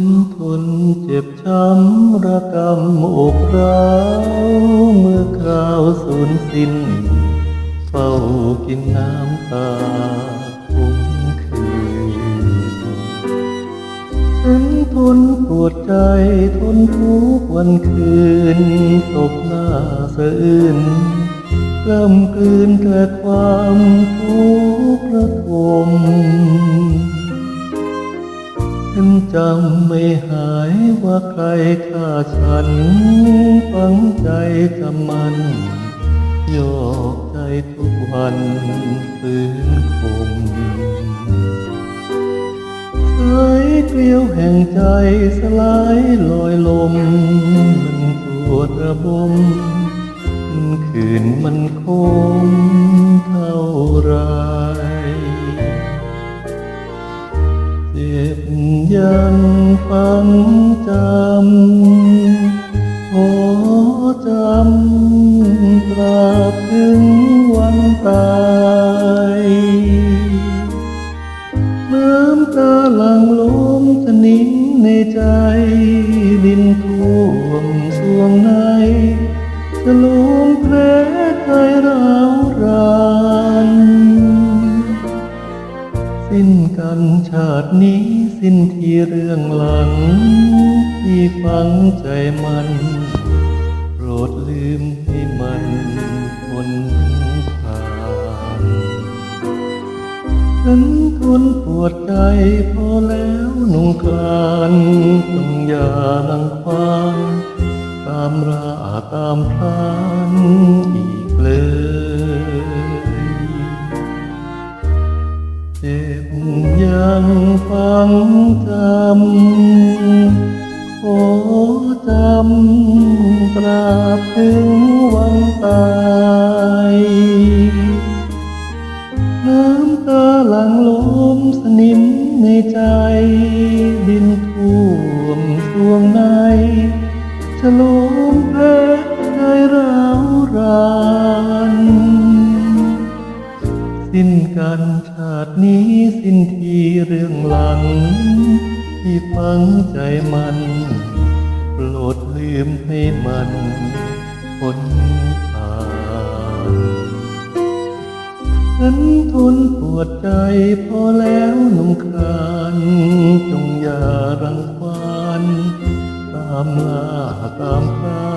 ฉันทนเจ็บช้ำระกำอกร้าวเมื่อคราวสูญสิ้น เฝ้ากินน้ำตาคุ้มคืนฉันทนปวดใจทนทุกวันคืนศพหน้าสะอื้นกล้ำกลืนแต่ความทุกข์ระทม ฉันจำไม่หายว่าใครฆ่าฉัน ฝังใจจำมัน โยกใจทุกวันฟื้นคมสายเกลียวแห่งใจสลายลอยลม มันปวดระบมคืนมันคมเท่าไร จ็บยังฝังจำขอจำตราบถึงวันตายน้ำตาหลังล้มสนิมในใจดินท่วมสวงในจะล้มแผลใจเราวรา มันชาตินี้สิ้นที่เรื่องหลัง ที่ฝังใจมันโปรดลืมให้มันพ้นผ่านฉันทนปวดใจพอแล้วหนุ่งคลานต้องอย่าลังควานตามราตามพลาน เจ็บยังฟังจำขอจำตราบถึงวันตายน้ำตาหลังล้มสนิมในใจดินท่วมสวงในฉลมแพ้ใจร้าวรานสิ้นกัน ชาตินี้สิ้นทีเรื่องหลัง ที่ฝังใจมัน โปรดลืมให้มันพ้นผ่านฉันทนปวดใจพอแล้วนุ่มคานจงอย่ารังควานตามลาตามพราน